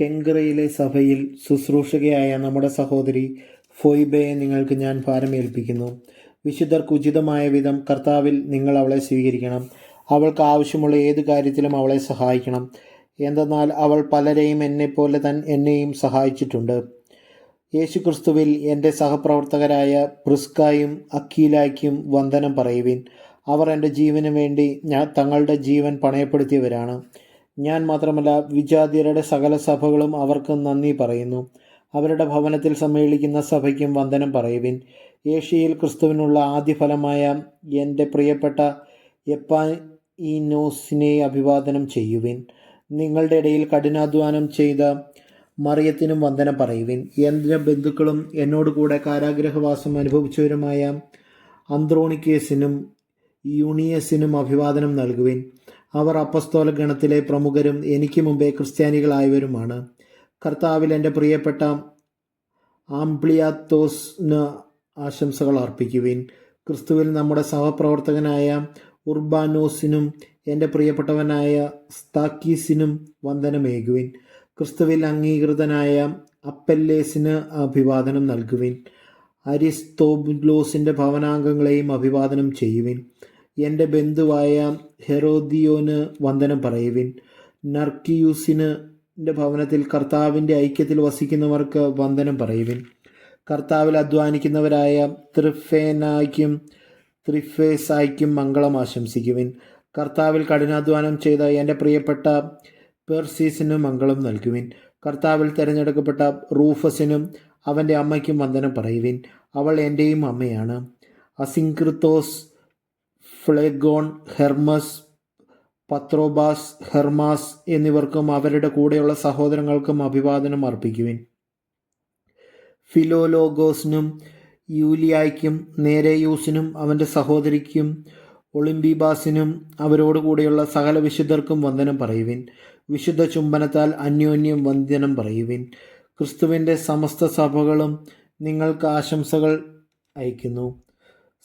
കെങ്കറയിലെ സഭയിൽ ശുശ്രൂഷകയായ നമ്മുടെ സഹോദരി ഫോയിബയെ നിങ്ങൾക്ക് ഞാൻ ഭാരമേൽപ്പിക്കുന്നു വിശുദ്ധർക്ക് ഉചിതമായ വിധം കർത്താവിൽ നിങ്ങൾ അവളെ സ്വീകരിക്കണം. അവൾക്ക് ആവശ്യമുള്ള ഏത് കാര്യത്തിലും അവളെ സഹായിക്കണം. എന്തെന്നാൽ അവൾ പലരെയും എന്നെപ്പോലെ തൻ എന്നെയും സഹായിച്ചിട്ടുണ്ട്. യേശുക്രിസ്തുവിൽ എന്റെ സഹപ്രവർത്തകരായ പ്രിസ്കായും അക്കീലായ്ക്കും വന്ദനം പറയുവിൻ. അവർ എന്റെ ജീവന് വേണ്ടി ഞാൻ തങ്ങളുടെ ജീവൻ പണയപ്പെടുത്തിയവരാണ്. ഞാൻ മാത്രമല്ല വിജാതിയരുടെ സകല സഭകളും അവർക്ക് നന്ദി പറയുന്നു. അവരുടെ ഭവനത്തിൽ സമ്മേളിക്കുന്ന സഭയ്ക്കും വന്ദനം പറയുവിൻ. ഏഷ്യയിൽ ക്രിസ്തുവിനുള്ള ആദ്യഫലമായ എന്റെ പ്രിയപ്പെട്ട എപ്പാനോസിനെ അഭിവാദനം ചെയ്യുവിൻ. നിങ്ങളുടെ ഇടയിൽ കഠിനാധ്വാനം ചെയ്ത മറിയത്തിനും വന്ദനം പറയുവിൻ. എന്റെ ബന്ധുക്കളും എന്നോട് കൂടെ കാരാഗ്രഹവാസം അനുഭവിച്ചവരുമായ അന്ത്രോണിക്കേസിനും യൂണിയസിനും അഭിവാദനം നൽകുവിൻ. അവർ അപ്പസ്തോല ഗണത്തിലെ പ്രമുഖരും എനിക്ക് മുമ്പേ ക്രിസ്ത്യാനികളായവരുമാണ്. കർത്താവിൽ എന്റെ പ്രിയപ്പെട്ട ആംപ്ലിയാത്തോസിന് ആശംസകൾ അർപ്പിക്കുവിൻ. ക്രിസ്തുവിൽ നമ്മുടെ സഹപ്രവർത്തകനായ ഉർബാനോസിനും എന്റെ പ്രിയപ്പെട്ടവനായ സ്താക്കീസിനും വന്ദനമേകുവിൻ. ക്രിസ്തുവിൽ അംഗീകൃതനായ അപ്പല്ലേസിന് അഭിവാദനം നൽകുവിൻ. അരിസ്തോബ്ലോസിന്റെ ഭവനാംഗങ്ങളെയും അഭിവാദനം ചെയ്യുവിൻ. എന്റെ ബന്ധുവായ ഹെറോദിയോന് വന്ദനം പറയുവിൻ. നർക്കിയൂസിന് ഭവനത്തിൽ കർത്താവിന്റെ ഐക്യത്തിൽ വസിക്കുന്നവർക്ക് വന്ദനം പറയുവിൻ. കർത്താവിൽ അധ്വാനിക്കുന്നവരായ ത്രിഫേനായ്ക്കും ത്രിഫേസായ്ക്കും മംഗളം ആശംസിക്കുവിൻ. കർത്താവിൽ കഠിനാധ്വാനം ചെയ്ത എന്റെ പ്രിയപ്പെട്ട പേർസീസിനും മംഗളം നൽകുവിൻ. കർത്താവിൽ തിരഞ്ഞെടുക്കപ്പെട്ട റൂഫസിനും അവന്റെ അമ്മയ്ക്കും വന്ദനം പറയുവിൻ. അവൾ എന്റെയും അമ്മയാണ്. അസിൻക്രിത്തോസ് ഫ്ലെഗോൺ ഹെർമസ് പത്രോബാസ് ഹെർമാസ് എന്നിവർക്കും അവരുടെ കൂടെയുള്ള സഹോദരങ്ങൾക്കും അഭിവാദനം അർപ്പിക്കുവിൻ. ഫിലോലോഗോസിനും യൂലിയായ്ക്കും നേരയൂസിനും അവന്റെ സഹോദരിക്കും ഒളിമ്പിബാസിനും അവരോട് കൂടെയുള്ള സകല വിശുദ്ധർക്കും വന്ദനം പറയുവിൻ. വിശുദ്ധ ചുംബനത്താൽ അന്യോന്യം വന്ദനം പറയുവിൻ. ക്രിസ്തുവിന്റെ സമസ്ത സഭകളും നിങ്ങൾക്ക് ആശംസകൾ അയക്കുന്നു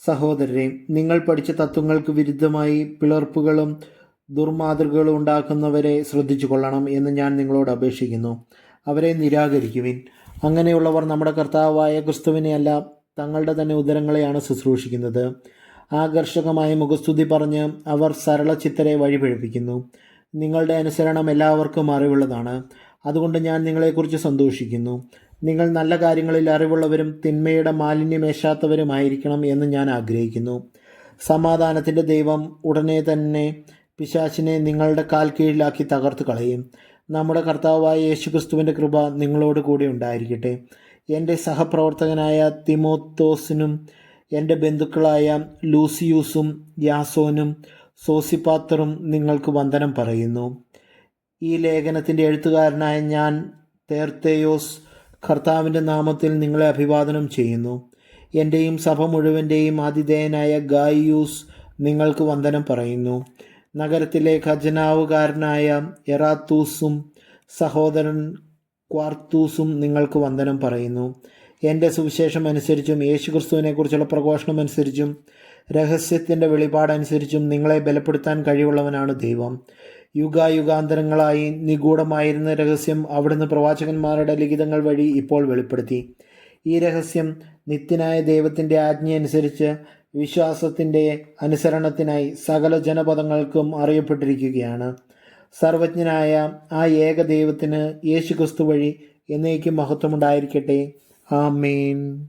സഹോദരരെ നിങ്ങൾ പഠിച്ച തത്വങ്ങൾക്ക് വിരുദ്ധമായി പിളർപ്പുകളും ദുർമാതൃകകളും ഉണ്ടാക്കുന്നവരെ ശ്രദ്ധിച്ചു കൊള്ളണം എന്ന് ഞാൻ നിങ്ങളോട് അപേക്ഷിക്കുന്നു. അവരെ നിരാകരിക്കുവിൻ. അങ്ങനെയുള്ളവർ നമ്മുടെ കർത്താവായ ക്രിസ്തുവിനെയല്ല തങ്ങളുടെ തന്നെ ഉദരങ്ങളെയാണ് ശുശ്രൂഷിക്കുന്നത്. ആകർഷകമായ മുഖസ്തുതി പറഞ്ഞ് അവർ സരള ചിത്തരെ വഴിപഴിപ്പിക്കുന്നു. നിങ്ങളുടെ അനുസരണം എല്ലാവർക്കും അറിവുള്ളതാണ്. അതുകൊണ്ട് ഞാൻ നിങ്ങളെക്കുറിച്ച് സന്തോഷിക്കുന്നു. നിങ്ങൾ നല്ല കാര്യങ്ങളിൽ അറിവുള്ളവരും തിന്മയുടെ മാലിന്യമേശാത്തവരുമായിരിക്കണം എന്ന് ഞാൻ ആഗ്രഹിക്കുന്നു. സമാധാനത്തിന്റെ ദൈവം ഉടനെ തന്നെ പിശാചിനെ നിങ്ങളുടെ കാൽ കീഴിലാക്കി തകർത്ത് കളയും. നമ്മുടെ കർത്താവായ യേശുക്രിസ്തുവിന്റെ കൃപ നിങ്ങളോട് കൂടി ഉണ്ടായിരിക്കട്ടെ. എന്റെ സഹപ്രവർത്തകനായ തിമോത്തോസിനും എന്റെ ബന്ധുക്കളായ ലൂസിയൂസും യാസോനും സോസിപാത്തറും നിങ്ങൾക്ക് വന്ദനം പറയുന്നു. ഈ ലേഖനത്തിന്റെ എഴുത്തുകാരനായ ഞാൻ തേർത്തേയോസ് കർത്താവിന്റെ നാമത്തിൽ നിങ്ങളെ അഭിവാദനം ചെയ്യുന്നു. എന്റെയും സഭ മുഴുവന്റെയും ആതിഥേയനായ ഗായിയൂസ് നിങ്ങൾക്ക് വന്ദനം പറയുന്നു. നഗരത്തിലെ ഖജനാവുകാരനായ എറാത്തൂസും സഹോദരൻ ക്വാർത്തൂസും നിങ്ങൾക്ക് വന്ദനം പറയുന്നു. എന്റെ സുവിശേഷം അനുസരിച്ചും യേശുക്രിസ്തുവിനെക്കുറിച്ചുള്ള പ്രഘോഷണം അനുസരിച്ചും രഹസ്യത്തിന്റെ വെളിപാടനുസരിച്ചും നിങ്ങളെ ബലപ്പെടുത്താൻ കഴിവുള്ളവനാണ് ദൈവം. യുഗായുഗാന്തരങ്ങളായി നിഗൂഢമായിരുന്ന രഹസ്യം അവിടുന്ന് പ്രവാചകന്മാരുടെ ലിഖിതങ്ങൾ വഴി ഇപ്പോൾ വെളിപ്പെടുത്തി. ഈ രഹസ്യം നിത്യനായ ദൈവത്തിന്റെ ആജ്ഞയനുസരിച്ച് വിശ്വാസത്തിന്റെ അനുസരണത്തിനായി സകല ജനപദങ്ങൾക്കും അറിയപ്പെട്ടിരിക്കുകയാണ്. സർവജ്ഞനായ ആ ഏക ദൈവത്തിന് യേശുക്രിസ്തു വഴി എന്നേക്കും മഹത്വമുണ്ടായിരിക്കട്ടെ. ആമേൻ.